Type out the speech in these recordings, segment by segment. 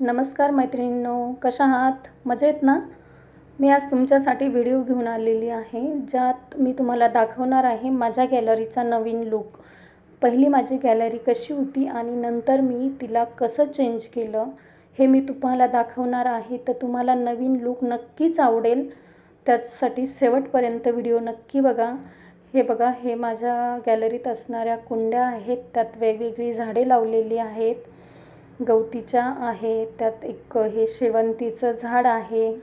नमस्कार मैत्रिणींनो कशा आहात? मजेत ना? मी आज तुमच्यासाठी व्हिडिओ घेऊन आलेली आहे ज्यात मी तुम्हाला दाखवणार आहे माझ्या गॅलरीचा नवीन लुक पहिली माझी गॅलरी कशी होती आणि नंतर मी तिला कसं चेंज केलं हे मी तुम्हाला दाखवणार आहे. तर तुम्हाला नवीन लुक नक्कीच आवडेल. त्याचसाठी शेवटपर्यंत व्हिडिओ नक्की बघा. हे बघा हे माझ्या गॅलरीत असणाऱ्या कुंड्या आहेत त्यात वेगवेगळी झाडे लावलेली आहेत. गवतीच्या आहे त्यात एक हे शेवंतीचं झाड आहे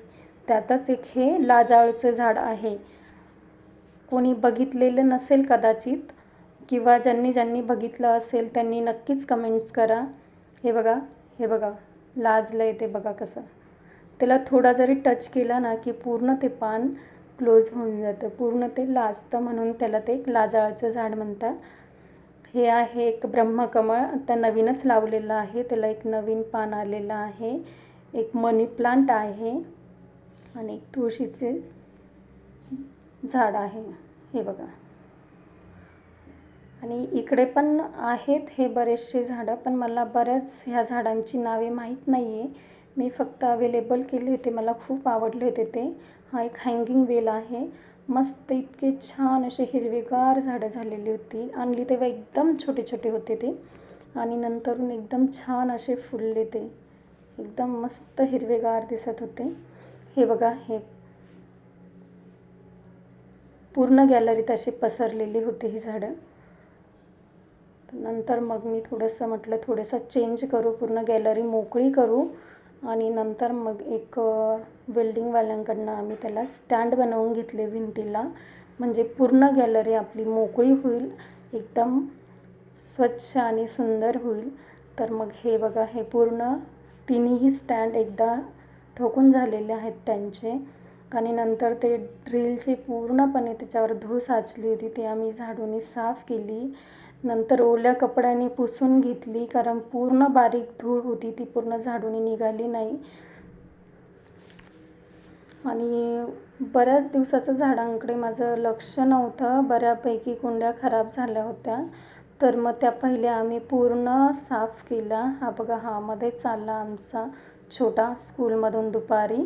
त्यातच एक हे लाजाळचं झाड आहे. कोणी बघितलेलं नसेल कदाचित किंवा ज्यांनी ज्यांनी बघितलं असेल त्यांनी नक्कीच कमेंट्स करा. हे बघा हे बघा लाजलं आहे ते बघा कसं. त्याला थोडा जरी टच केला ना की पूर्ण ते पान क्लोज होऊन जातं. पूर्ण ते लाजतं म्हणून त्याला ते एक लाजाळाचं झाड म्हणतात. हे आहे एक ब्रह्मकमळ. आता नवीनच लावलेलं आहे. त्याला एक नवीन पान आलेलं आहे. एक मनी प्लांट आहे आणि एक तुळशीचे झाड आहे. हे बघा. आणि इकडे पण आहेत हे बरेचसे झाडं पण मला बऱ्याच ह्या झाडांची नावे माहीत नाही आहे मी फक्त अवेलेबल केले होते. मला खूप आवडले होते ते. हा एक हँगिंग वेल आहे. मस्त इतके छान असे हिरवेगार झाडं झालेली होती. आणली तेव्हा एकदम छोटे छोटे होते ते. आणि नंतरून एकदम छान असे फुलले ते. एकदम मस्त हिरवेगार दिसत होते. हे बघा हे पूर्ण गॅलरीत असे पसरलेली होते ही झाडं. नंतर मग मी थोडंसं म्हटलं थोडंसं चेंज करू पूर्ण गॅलरी मोकळी करू. आणि नंतर मग एक वेल्डिंगवाल्यांकडनं आम्ही त्याला स्टँड बनवून घेतले भिंतीला. म्हणजे पूर्ण गॅलरी आपली मोकळी होईल एकदम स्वच्छ आणि सुंदर होईल. तर मग हे बघा हे पूर्ण तिन्ही स्टँड एकदा ठोकून झालेले आहेत त्यांचे. आणि नंतर ते ड्रिलची पूर्णपणे त्याच्यावर धूळ साचली होती ती आम्ही झाडूनी साफ केली. नंतर ओल्या कपड्याने पुसून घेतली कारण पूर्ण बारीक धूळ होती ती पूर्ण झाडून निघाली नाही. आणि बऱ्याच दिवसाचं झाडांकडे माझं लक्ष नव्हतं. बऱ्यापैकी कुंड्या खराब झाल्या होत्या. तर मग त्या पहिल्या आम्ही पूर्ण साफ केला. हा बघा हा मध्ये चालला आमचा छोटा स्कूलमधून दुपारी.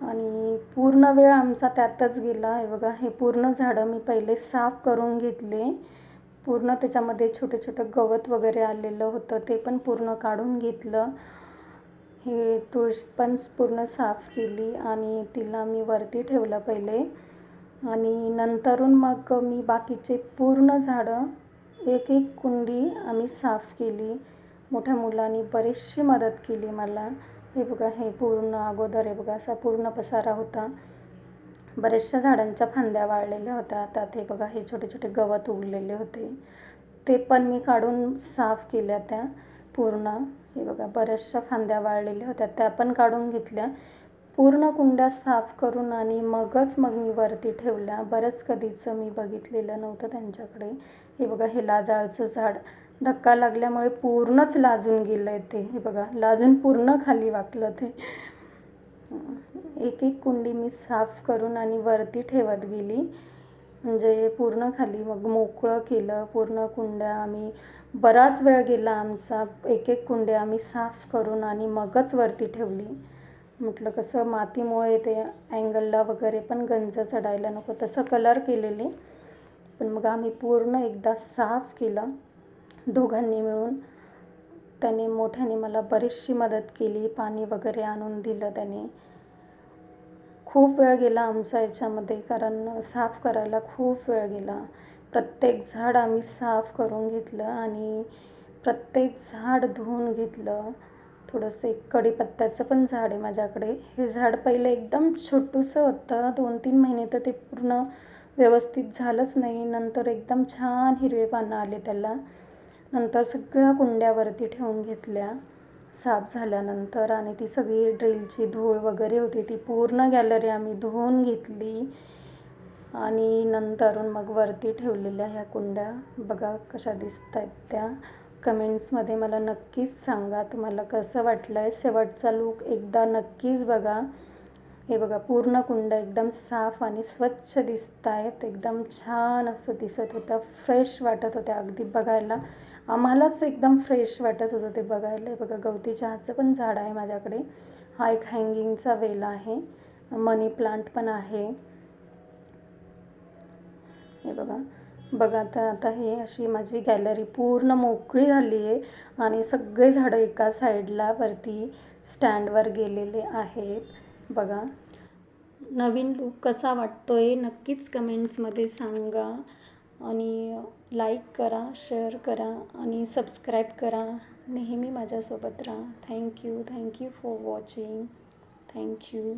आणि पूर्ण वेळ आमचा त्यातच गेला. हे बघा हे पूर्ण झाडं मी पहिले साफ करून घेतले. पूर्ण त्याच्यामध्ये छोटं छोटं गवत वगैरे आलेलं होतं ते पण पूर्ण काढून घेतलं. हे तुळस पण पूर्ण साफ केली आणि तिला मी वरती ठेवलं पहिले. आणि नंतरून मग मी बाकीचे पूर्ण झाडं एक एक कुंडी आम्ही साफ केली. मोठ्या मुलांनी बरीचशी मदत केली मला. हे बघा हे पूर्ण अगोदर हे बघा असा पूर्ण पसारा होता. बऱ्याचशा झाडांच्या फांद्या वाळलेल्या होत्या. त्यात हे बघा हे छोटे छोटे गवत उगलेले होते. ते पण मी काढून साफ केल्या त्या पूर्ण. हे बघा बऱ्याचशा फांद्या वाळलेल्या होत्या. त्या पण काढून घेतल्या. पूर्ण कुंड्या साफ करून आणि मगच मग मी वरती ठेवल्या. बरंच कधीचं मी बघितलेलं नव्हतं त्यांच्याकडे. हे बघा हे लाजाळचं झाड. धक्का लागल्यामुळे पूर्णच लाजून गेलं आहे ते. हे बघा लाजून पूर्ण खाली वाकलं ते. एक एक कुंडी मी साफ करून आणि वरती ठेवत गेली. म्हणजे पूर्ण खाली मग मोकळं केलं पूर्ण कुंड्या आम्ही. बराच वेळ गेला आमचा एक एक कुंड्या आम्ही साफ करून आणि मगच वरती ठेवली. म्हटलं कसं मातीमुळे ते अँगलला वगैरे पण गंज चढायला नको तसं कलर केलेले. पण मग आम्ही पूर्ण एकदा साफ केलं दोघांनी मिळून. त्याने मोठ्याने मला बरीचशी मदत केली पाणी वगैरे आणून दिलं त्याने. खूप वेळ गेला आमचा याच्यामध्ये कारण साफ करायला खूप वेळ गेला. प्रत्येक झाड आम्ही साफ करून घेतलं आणि प्रत्येक झाड धुवून घेतलं. थोडंसं एक कढीपत्त्याचं पण झाड आहे माझ्याकडे. हे झाड पहिलं एकदम छोटूसं होतं. दोन तीन महिने तर ते पूर्ण व्यवस्थित झालंच नाही. नंतर एकदम छान हिरवे पानं आले त्याला. नंतर सगळ्या कुंड्यावरती ठेवून घेतल्या. साफ झाल्यानंतर आणि ती सगळी ड्रिलची धूळ वगैरे होती ती पूर्ण गॅलरी आम्ही धुवून घेतली. आणि नंतरून मग वरती ठेवलेल्या ह्या कुंड्या. बघा कशा दिसत आहेत त्या. कमेंट्समध्ये मला नक्कीच सांगा तुम्हाला कसं वाटलं आहे शेवटचा लूक एकदा नक्कीच बघा. हे बघा पूर्ण कुंड एकदम साफ आणि स्वच्छ दिसत आहेत एकदम छान असं दिसत होतं. फ्रेश वाटत होत्या अगदी बघायला. आम्हालाच एकदम फ्रेश वाटत होतं ते बघायला. बघा गवती चहाचं पण झाड आहे माझ्याकडे. हा एक हँगिंगचा वेल आहे. मनी प्लांट पण आहे. हे बघा. बघा आता आता हे अशी माझी गॅलरी पूर्ण मोकळी झाली आहे आणि सगळे झाडं एका साईडला वरती स्टँडवर गेलेले आहेत. बघा. नवीन लुक कसा वाटतो आहे नक्कीच कमेंट्समध्ये सांगा. आणि लाईक करा शेअर करा आणि सबस्क्राईब करा. नेहमी माझ्यासोबत राहा. Thank you thank you for watching thank you